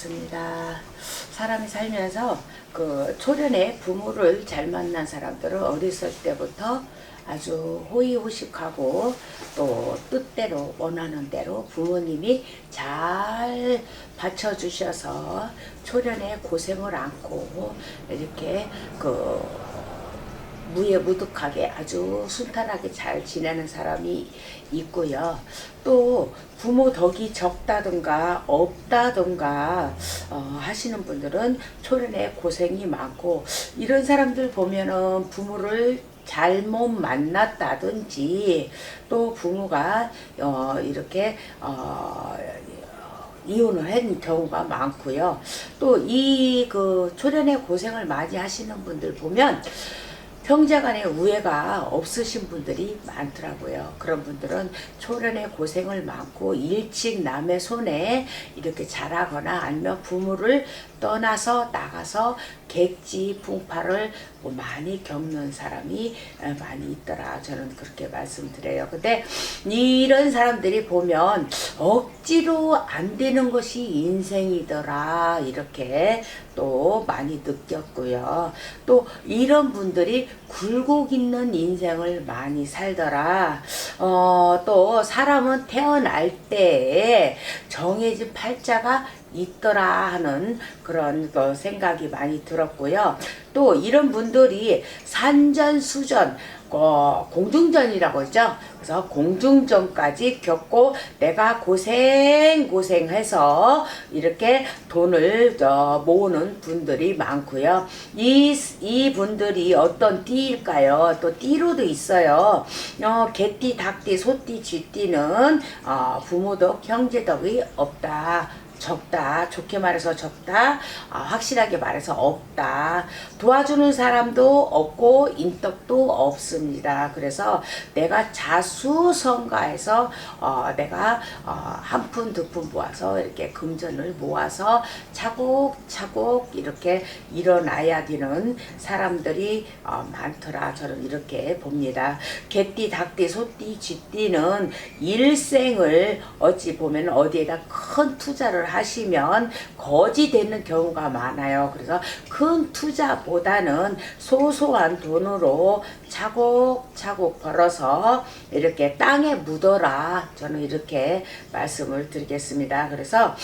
맞습니다. 사람이 살면서 그 초련의 부모를 잘 만난 사람들은 어렸을 때부터 아주 호의호식하고 또 뜻대로 원하는 대로 부모님이 잘 받쳐주셔서 초련의 고생을 않고 이렇게 그 무예무득하게 아주 순탄하게 잘 지내는 사람이 있고요. 또 부모 덕이 적다든가 없다든가 어, 하시는 분들은 초련에 고생이 많고 이런 사람들 보면은 부모를 잘못 만났다든지 또 부모가 어, 이렇게 어, 이혼을 한 경우가 많고요. 또 이 그 초련의 고생을 많이 하시는 분들 보면 형제간의 우애가 없으신 분들이 많더라고요. 그런 분들은 초련의 고생을 많고 일찍 남의 손에 이렇게 자라거나 아니면 부모를 떠나서 나가서 객지 풍파를 뭐 많이 겪는 사람이 에, 많이 있더라. 저는 그렇게 말씀드려요. 근데 이런 사람들이 보면 억지로 안 되는 것이 인생이더라. 이렇게 또 많이 느꼈고요. 또 이런 분들이 굴곡 있는 인생을 많이 살더라. 어, 또 사람은 태어날 때 정해진 팔자가 있더라 하는 그런 그 생각이 많이 들었고요. 또 이런 분들이 산전수전 어, 공중전이라고 했죠. 그래서 공중전까지 겪고 내가 고생 고생해서 이렇게 돈을 어, 모으는 분들이 많고요. 이, 이 분들이 어떤 띠일까요? 또 띠로도 있어요. 어, 개띠, 닭띠, 소띠, 쥐띠는 어, 부모덕, 형제덕이 없다. 적다. 좋게 말해서 적다. 아, 확실하게 말해서 없다. 도와주는 사람도 없고 인덕도 없습니다. 그래서 내가 자수성가해서 어, 내가 어, 한 푼 두 푼 모아서 이렇게 금전을 모아서 차곡차곡 이렇게 일어나야 되는 사람들이 어, 많더라. 저는 이렇게 봅니다. 개띠, 닭띠, 소띠, 쥐띠는 일생을 어찌 보면 어디에다 큰 투자를 하시면 거지 되는 경우가 많아요. 그래서 큰 투자보다는 소소한 돈으로 차곡차곡 벌어서 이렇게 땅에 묻어라. 저는 이렇게 말씀을 드리겠습니다. 그래서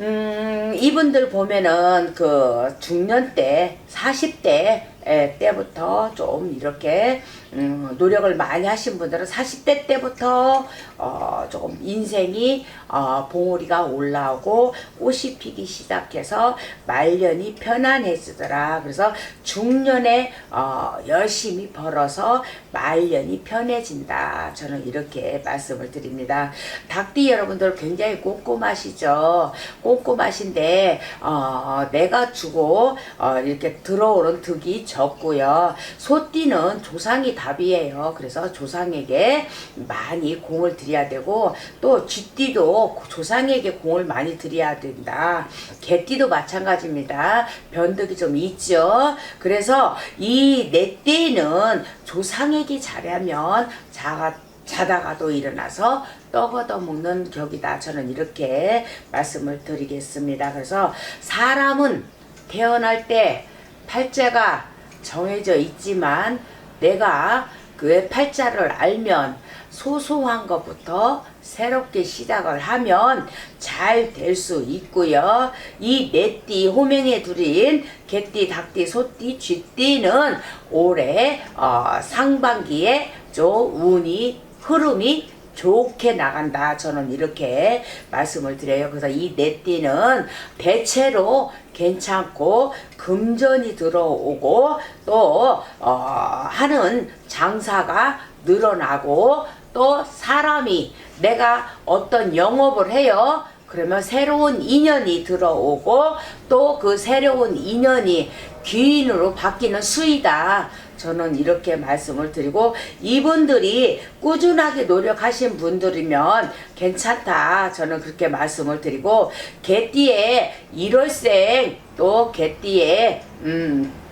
음, 이분들 보면은 그 중년 때, 40대 에, 때부터 좀 이렇게 음, 노력을 많이 하신 분들은 40대 때부터 어, 조금 인생이 어, 봉우리가 올라오고 꽃이 피기 시작해서 말년이 편안해지더라. 그래서 중년에 어, 열심히 벌어서 말년이 편해진다. 저는 이렇게 말씀을 드립니다. 닭띠 여러분들 굉장히 꼼꼼하시죠. 꼼꼼하신데 어, 내가 주고 어, 이렇게 들어오는 득이 적고요. 소띠는 조상이 답이에요. 그래서 조상에게 많이 공을 들여야 되고 또 쥐띠도 조상에게 공을 많이 들여야 된다. 개띠도 마찬가지입니다. 변덕이 좀 있죠. 그래서 이 네 띠는 조상에게 잘하면 자가 자다가도 일어나서 떡 얻어 먹는 격이다. 저는 이렇게 말씀을 드리겠습니다. 그래서 사람은 태어날 때 팔자가 정해져 있지만 내가 그의 팔자를 알면 소소한 것부터 새롭게 시작을 하면 잘 될 수 있고요. 이 네띠 호명에 들인 개띠, 닭띠, 소띠, 쥐띠는 올해 어, 상반기에 좀 운이 흐름이 좋게 나간다. 저는 이렇게 말씀을 드려요. 그래서 이 네띠는 대체로 괜찮고 금전이 들어오고 또 어, 하는 장사가 늘어나고 또 사람이 내가 어떤 영업을 해요. 그러면 새로운 인연이 들어오고 또 그 새로운 인연이 귀인으로 바뀌는 수이다. 저는 이렇게 말씀을 드리고 이분들이 꾸준하게 노력하신 분들이면 괜찮다. 저는 그렇게 말씀을 드리고 개띠에 1월생 또 개띠에 음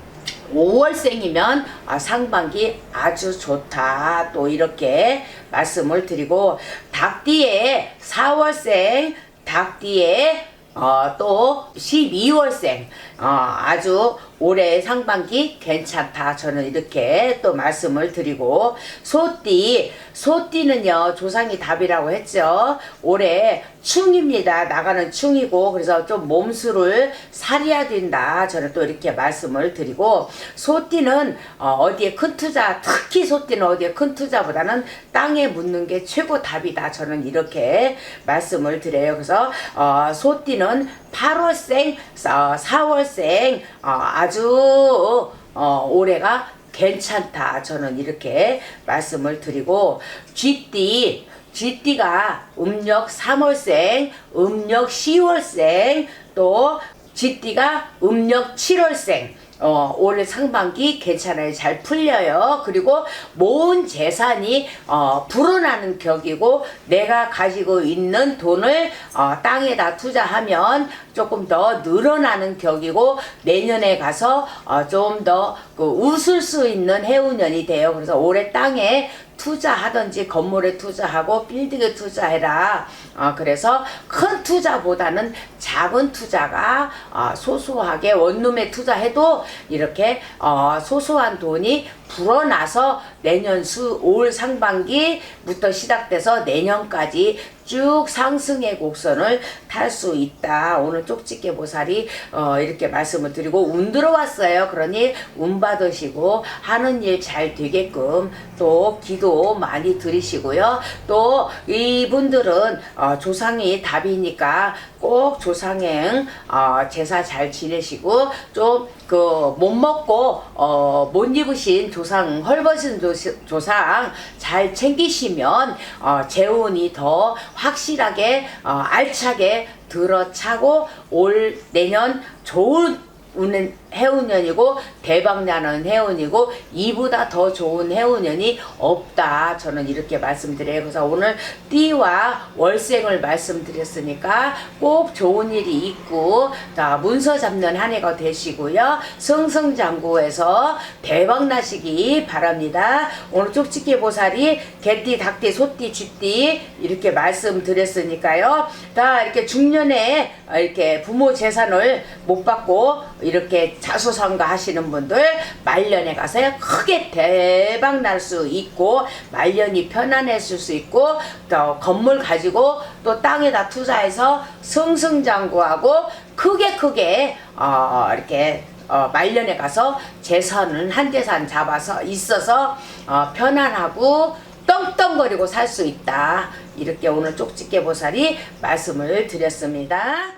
5월생이면 아, 상반기 아주 좋다. 또 이렇게 말씀을 드리고 닭띠에 4월생 닭띠에 어, 또 12월생 어, 아주 올해 상반기 괜찮다. 저는 이렇게 또 말씀을 드리고 소띠 소띠는요 조상이 답이라고 했죠. 올해 충입니다. 나가는 충이고 그래서 좀 몸수를 살해야 된다. 저는 또 이렇게 말씀을 드리고 소띠는 어, 디에 큰 투자 특히 소띠는 어디에 큰 투자보다는 땅에 묻는 게 최고 답이다. 저는 이렇게 말씀을 드려요. 그래서 어, 소띠는 8월생 어, 4월생 어, 아주 어, 올해가 괜찮다. 저는 이렇게 말씀을 드리고 쥐띠 쥐띠가 음력 3월생 음력 10월생 또 쥐띠가 음력 7월생 어, 올해 상반기 괜찮아요. 잘 풀려요. 그리고 모은 재산이 어, 불어나는 격이고 내가 가지고 있는 돈을 어, 땅에다 투자하면 조금 더 늘어나는 격이고 내년에 가서 어, 좀더 그 웃을 수 있는 해운년이 돼요. 그래서 올해 땅에 투자하든지 건물에 투자하고 빌딩에 투자해라. 어, 그래서 큰 투자보다는 작은 투자가 어, 소소하게 원룸에 투자해도 이렇게 어, 소소한 돈이 불어나서 내년 수 올 상반기부터 시작돼서 내년까지 쭉 상승의 곡선을 탈 수 있다. 오늘 쪽집게 보살이 어, 이렇게 말씀을 드리고 운 들어왔어요. 그러니 운 받으시고 하는 일 잘 되게끔 또 기도 많이 드리시고요. 또 이분들은 어, 조상이 답이니까 꼭 조상행 어, 제사 잘 지내시고 좀 그 못 먹고 어, 못 입으신 조상 헐벗은 조, 조상 잘 챙기시면 어, 재운이 더 확실하게 어, 알차게 들어차고 올 내년 좋은 우는 해운년이고 대박나는 해운이고 이보다 더 좋은 해운년이 없다. 저는 이렇게 말씀드려요. 그래서 오늘 띠와 월생을 말씀드렸으니까 꼭 좋은 일이 있고 자 문서 잡는 한 해가 되시고요. 승승장구해서 대박나시기 바랍니다. 오늘 쪽집게 보살이 개띠 닭띠 소띠 쥐띠 이렇게 말씀드렸으니까요. 다 이렇게 중년에 이렇게 부모 재산을 못 받고 이렇게 자수성가 하시는 분들 말년에 가서 크게 대박 날 수 있고 말년이 편안해질 수 있고 또 건물 가지고 또 땅에다 투자해서 승승장구하고 크게 크게 어 이렇게 어 말년에 가서 재산은 한 재산 잡아서 있어서 어 편안하고 떵떵거리고 살 수 있다 이렇게 오늘 쪽집게 보살이 말씀을 드렸습니다.